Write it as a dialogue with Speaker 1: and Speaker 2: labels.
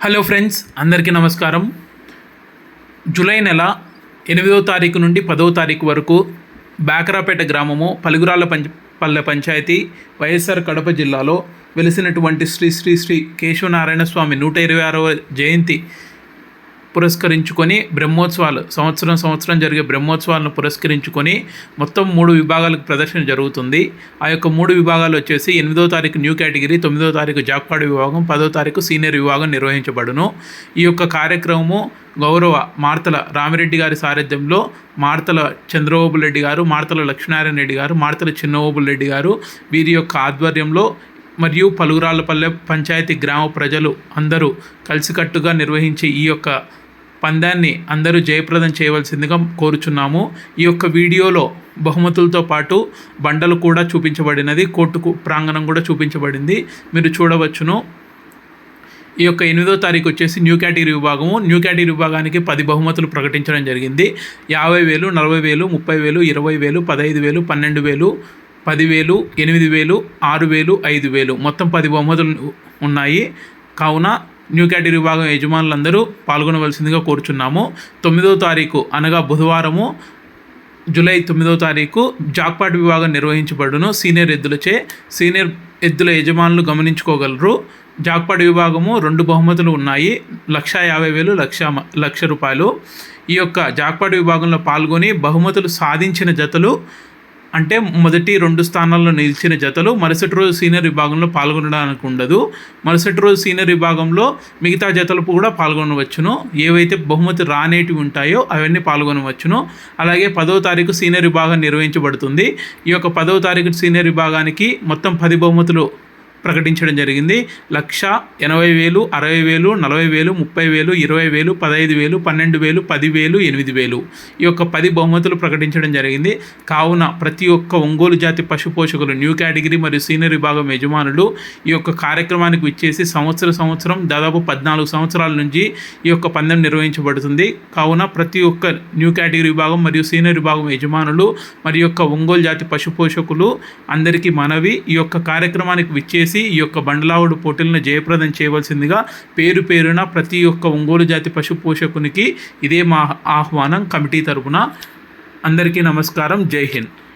Speaker 1: Hello friends అందరికీ నమస్కారం. July నెల ఎనిమిదో తారీఖు నుండి పదవ తారీఖు వరకు బాకరాపేట గ్రామము పలుగురాళ్ళ పంచ పల్లె పంచాయతీ వైఎస్ఆర్ కడప జిల్లాలో వెలిసినటువంటి శ్రీ శ్రీ శ్రీ కేశవనారాయణ స్వామి నూట ఇరవై ఆరవ జయంతి పురస్కరించుకొని బ్రహ్మోత్సవాలు సంవత్సరం సంవత్సరం జరిగే బ్రహ్మోత్సవాలను పురస్కరించుకొని మొత్తం మూడు విభాగాలకు ప్రదర్శన జరుగుతుంది. ఆ యొక్క మూడు విభాగాలు వచ్చేసి ఎనిమిదో తారీఖు న్యూ కేటగిరీ తొమ్మిదో తారీఖు జాక్పాడు విభాగం పదో తారీఖు సీనియర్ విభాగం నిర్వహించబడును. ఈ యొక్క కార్యక్రమము గౌరవ మార్తల రామిరెడ్డి గారి సారథ్యంలో మార్తల చంద్రబాబు రెడ్డి గారు మార్తల లక్ష్మీనారాయణ రెడ్డి గారు మార్తల చిన్నబాబు రెడ్డి గారు వీరి యొక్క ఆధ్వర్యంలో మరియు పలుగురాళ్ళపల్లె పంచాయతీ గ్రామ ప్రజలు అందరూ కలిసికట్టుగా నిర్వహించే ఈ యొక్క పందాన్ని అందరూ జయప్రదం చేయవలసిందిగా కోరుచున్నాము. ఈ యొక్క వీడియోలో బహుమతులతో పాటు బండలు కూడా చూపించబడినది కోర్టుకు ప్రాంగణం కూడా చూపించబడింది. మీరు చూడవచ్చును. ఈ యొక్క ఎనిమిదో తారీఖు వచ్చేసి న్యూ కేటగిరీ విభాగము. న్యూ కేటగిరీ విభాగానికి పది బహుమతులు ప్రకటించడం జరిగింది. యాభై వేలు నలభై వేలు ముప్పై వేలు ఇరవై వేలు పదహైదు వేలు పన్నెండు వేలు పదివేలు ఎనిమిది వేలు ఆరు వేలు ఐదు వేలు మొత్తం పది బహుమతులు ఉన్నాయి. కావున న్యూ కేటగిరీ విభాగం యజమానులందరూ పాల్గొనవలసిందిగా కోరుచున్నాము. తొమ్మిదవ తారీఖు అనగా బుధవారము జూలై తొమ్మిదవ తారీఖు జాక్పాట్ విభాగం నిర్వహించబడును. సీనియర్ ఎద్దులచే సీనియర్ ఎద్దుల యజమానులు గమనించుకోగలరు. జాక్పాట్ విభాగము రెండు బహుమతులు ఉన్నాయి. లక్ష యాభై వేలు లక్ష మ- లక్ష రూపాయలు. ఈ యొక్క జాక్పాట్ విభాగంలో పాల్గొని బహుమతులు సాధించిన జతలు అంటే మొదటి రెండు స్థానాల్లో నిలిచిన జతలు మరుసటి రోజు సీనియర్ విభాగంలో పాల్గొనడానికి ఉండదు. మరుసటి రోజు సీనియర్ విభాగంలో మిగతా జతలు కూడా పాల్గొనవచ్చును. ఏవైతే బహుమతి రానేటివి ఉంటాయో అవన్నీ పాల్గొనవచ్చును. అలాగే పదవ తారీఖు సీనియర్ విభాగం నిర్వహించబడుతుంది. ఈ యొక్క పదవ తారీఖు సీనియర్ విభాగానికి మొత్తం పది బహుమతులు ప్రకటించడం జరిగింది. లక్ష ఎనభై వేలు అరవై వేలు నలభై వేలు ముప్పై వేలు ఇరవై వేలు పదహైదు వేలు పన్నెండు వేలు పదివేలు ఎనిమిది వేలు ఈ యొక్క పది బహుమతులు ప్రకటించడం జరిగింది. కావున ప్రతి ఒక్క ఒంగోలు జాతి పశు పోషకులు న్యూ కేటగిరీ మరియు సీనియర్ విభాగం యజమానులు ఈ యొక్క కార్యక్రమానికి విచ్చేసి సంవత్సర సంవత్సరం దాదాపు పద్నాలుగు సంవత్సరాల నుంచి ఈ యొక్క పందెం నిర్వహించబడుతుంది. కావున ప్రతి ఒక్క న్యూ కేటగిరీ విభాగం మరియు సీనియర్ విభాగం యజమానులు మరియు యొక్క ఒంగోలు జాతి పశు పోషకులు అందరికీ మనవి ఈ యొక్క కార్యక్రమానికి విచ్చేసి ఈ యొక్క బండలావుడు పోటీలను జయప్రదం చేయవలసిందిగా పేరు పేరున ప్రతి ఒక్క ఒంగోలు జాతి పశు పోషకునికి ఇదే మా ఆహ్వానం కమిటీ తరపున. అందరికీ నమస్కారం. జై హింద్.